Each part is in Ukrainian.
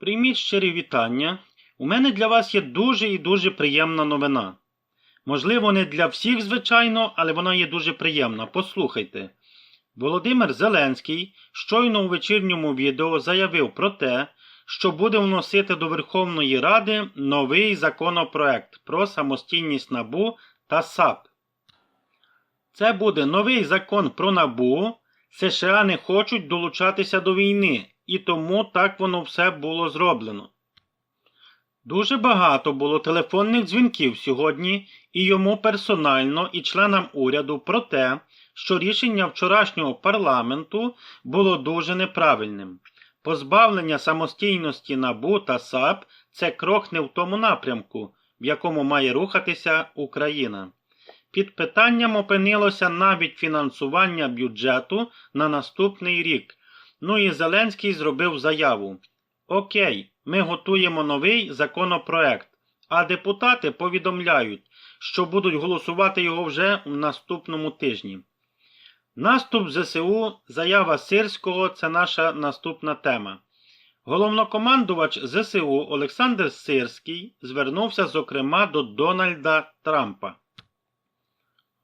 Прийміть щирі вітання. У мене для вас є дуже і дуже приємна новина. Можливо, не для всіх, звичайно, але вона є дуже приємна. Послухайте. Володимир Зеленський щойно у вечірньому відео заявив про те, що буде вносити до Верховної Ради новий законопроект про самостійність НАБУ та САП. Це буде новий закон про НАБУ. США не хочуть долучатися до війни, і тому так воно все було зроблено. Дуже багато було телефонних дзвінків сьогодні і йому персонально, і членам уряду про те, що рішення вчорашнього парламенту було дуже неправильним. Позбавлення самостійності НАБУ та САП це крок не в тому напрямку, в якому має рухатися Україна. Під питанням опинилося навіть фінансування бюджету на наступний рік. Ну і Зеленський зробив заяву. Окей, ми готуємо новий законопроект, а депутати повідомляють, що будуть голосувати його вже в наступному тижні. Наступ ЗСУ, заява Сирського це наша наступна тема. Головнокомандувач ЗСУ Олександр Сирський звернувся зокрема до Дональда Трампа.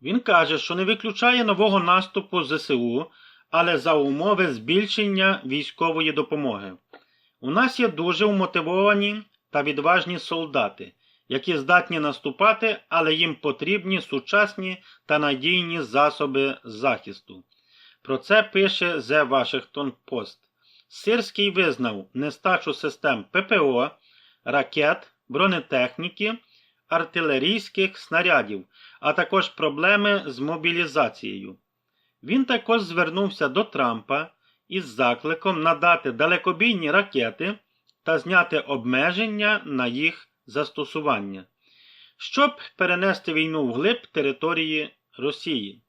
Він каже, що не виключає нового наступу ЗСУ, але за умови збільшення військової допомоги. У нас є дуже умотивовані та відважні солдати, які здатні наступати, але їм потрібні сучасні та надійні засоби захисту. Про це пише The Washington Post. Сирський визнав нестачу систем ППО, ракет, бронетехніки, артилерійських снарядів, а також проблеми з мобілізацією. Він також звернувся до Трампа із закликом надати далекобійні ракети та зняти обмеження на їх застосування, щоб перенести війну вглиб території Росії.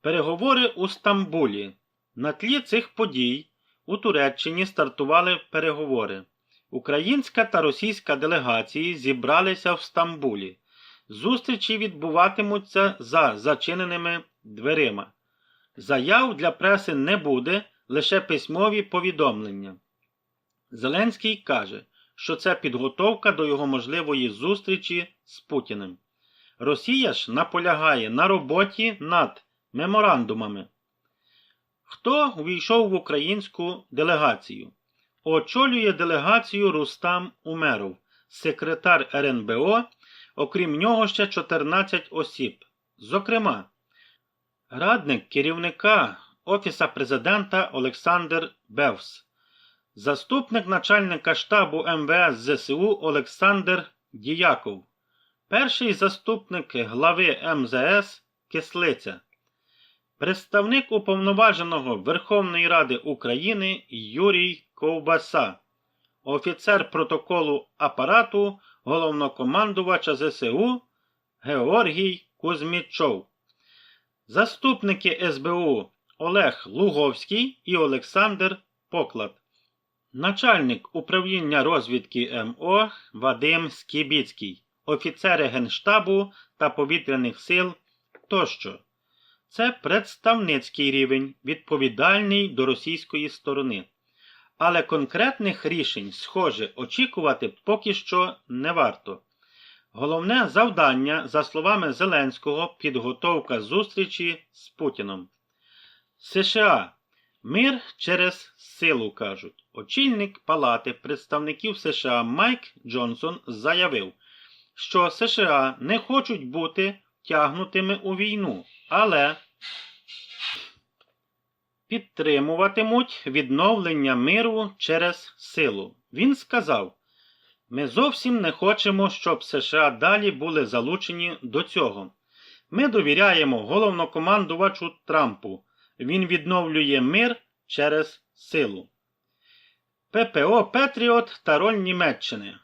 Переговори у Стамбулі. На тлі цих подій у Туреччині стартували переговори. Українська та російська делегації зібралися в Стамбулі. Зустрічі відбуватимуться за зачиненими дверима. Заяв для преси не буде, лише письмові повідомлення. Зеленський каже, що це підготовка до його можливої зустрічі з Путіним. Росія ж наполягає на роботі над меморандумами. Хто увійшов в українську делегацію? Очолює делегацію Рустам Умеров, секретар РНБО, окрім нього ще 14 осіб. Зокрема, радник керівника Офіса президента Олександр Бевс, заступник начальника штабу МВС ЗСУ Олександр Діяков, перший заступник глави МЗС Кислиця, представник уповноваженого Верховної Ради України Юрій Ковбаса, офіцер протоколу апарату головнокомандувача ЗСУ Георгій Кузьмічов, заступники СБУ Олег Луговський і Олександр Поклад, начальник управління розвідки МО Вадим Скібіцький, офіцери Генштабу та повітряних сил тощо. Це представницький рівень, відповідальний до російської сторони. Але конкретних рішень, схоже, очікувати поки що не варто. Головне завдання, за словами Зеленського, підготовка зустрічі з Путіном. США. Мир через силу кажуть. Очільник Палати представників США Майк Джонсон заявив, що США не хочуть бути втягнутими у війну, але підтримуватимуть відновлення миру через силу. Він сказав: ми зовсім не хочемо, щоб США далі були залучені до цього. Ми довіряємо головнокомандувачу Трампу. Він відновлює мир через силу. ППО Петріот та роль Німеччини.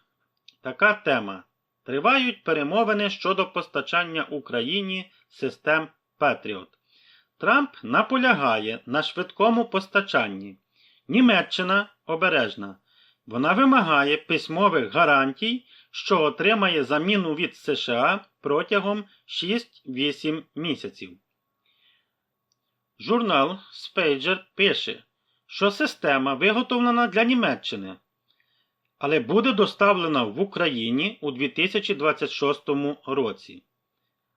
Така тема. Тривають перемовини щодо постачання Україні систем Петріот. Трамп наполягає на швидкому постачанні. Німеччина обережна. Вона вимагає письмових гарантій, що отримає заміну від США протягом 6-8 місяців. Журнал Спейджер пише, що система виготовлена для Німеччини. але буде доставлена в Україні у 2026 році.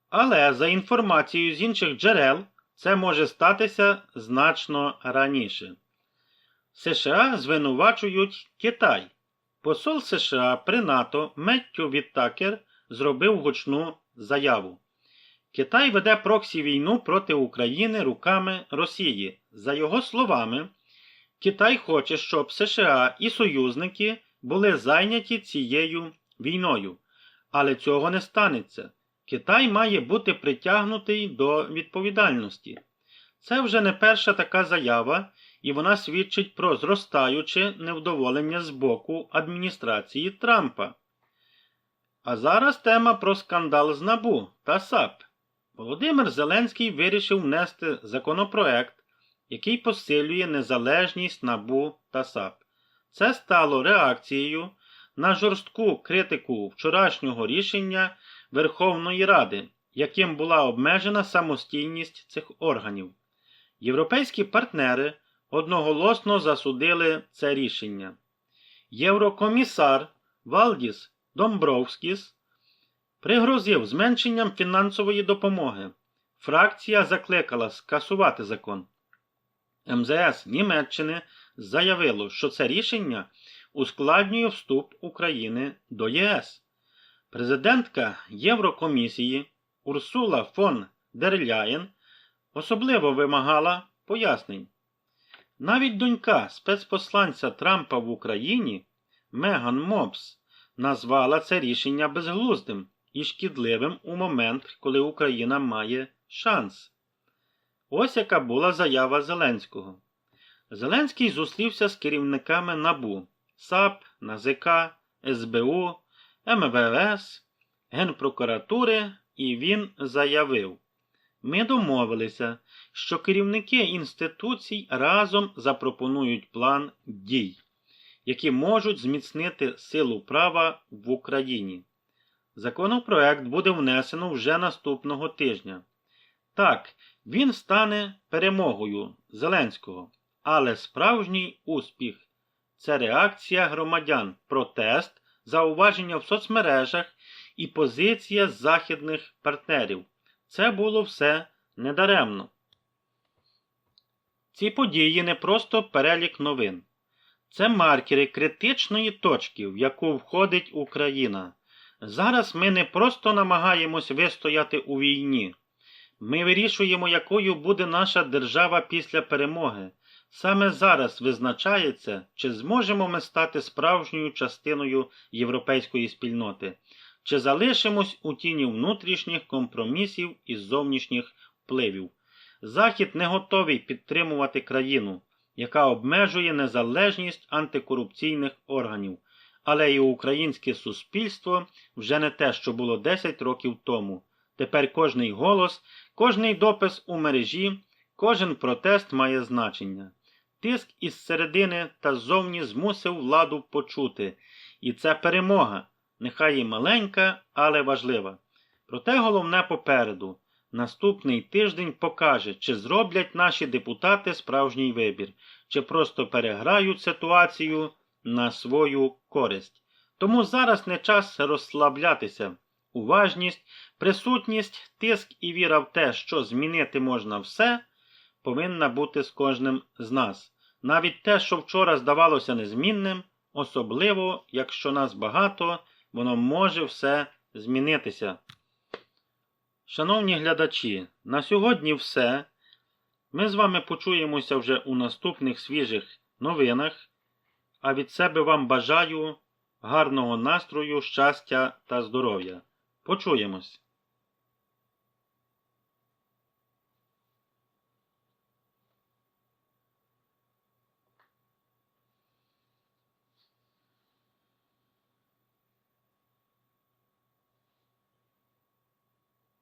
Але за інформацією з інших джерел, це може статися значно раніше. США звинувачують Китай. Посол США при НАТО Меттю Віттакер зробив гучну заяву. Китай веде проксі війну проти України руками Росії. За його словами, Китай хоче, щоб США і союзники були зайняті цією війною. Але цього не станеться. Китай має бути притягнутий до відповідальності. Це вже не перша така заява, і вона свідчить про зростаюче невдоволення з боку адміністрації Трампа. А зараз тема про скандал з НАБУ та САП. Володимир Зеленський вирішив внести законопроект, який посилює незалежність НАБУ та САП. Це стало реакцією на жорстку критику вчорашнього рішення Верховної Ради, яким була обмежена самостійність цих органів. Європейські партнери одноголосно засудили це рішення. Єврокомісар Валдіс Домбровскіс пригрозив зменшенням фінансової допомоги. Фракція закликала скасувати закон. МЗС Німеччини заявило, що це рішення ускладнює вступ України до ЄС. Президентка Єврокомісії Урсула фон дер Ляєн особливо вимагала пояснень. Навіть донька спецпосланця Трампа в Україні Меган Мопс назвала це рішення безглуздим і шкідливим у момент, коли Україна має шанс. Ось яка була заява Зеленського. Зеленський зустрівся з керівниками НАБУ, САП, НАЗК, СБУ, МВС, Генпрокуратури, і він заявив: Ми домовилися, що керівники інституцій разом запропонують план дій, які можуть зміцнити силу права в Україні. Законопроект буде внесено вже наступного тижня. Так, він стане перемогою Зеленського, але справжній успіх це реакція громадян, протест, зауваження в соцмережах і позиція західних партнерів. Це було все недаремно. Ці події не просто перелік новин. Це маркери критичної точки, в яку входить Україна. Зараз ми не просто намагаємось вистояти у війні. Ми вирішуємо, якою буде наша держава після перемоги. Саме зараз визначається, чи зможемо ми стати справжньою частиною європейської спільноти, чи залишимось у тіні внутрішніх компромісів і зовнішніх впливів. Захід не готовий підтримувати країну, яка обмежує незалежність антикорупційних органів, але і українське суспільство вже не те, що було 10 років тому. Тепер кожний голос, кожний допис у мережі, кожен протест має значення. Тиск із середини та ззовні змусив владу почути. І це перемога, нехай і маленька, але важлива. Проте головне попереду. Наступний тиждень покаже, чи зроблять наші депутати справжній вибір, чи просто переграють ситуацію на свою користь. Тому зараз не час розслаблятися. Уважність, присутність, тиск і віра в те, що змінити можна все, повинна бути з кожним з нас. Навіть те, що вчора здавалося незмінним, особливо, якщо нас багато, воно може все змінитися. Шановні глядачі, на сьогодні все. Ми з вами почуємося вже у наступних свіжих новинах. А від себе вам бажаю гарного настрою, щастя та здоров'я. Почуємось!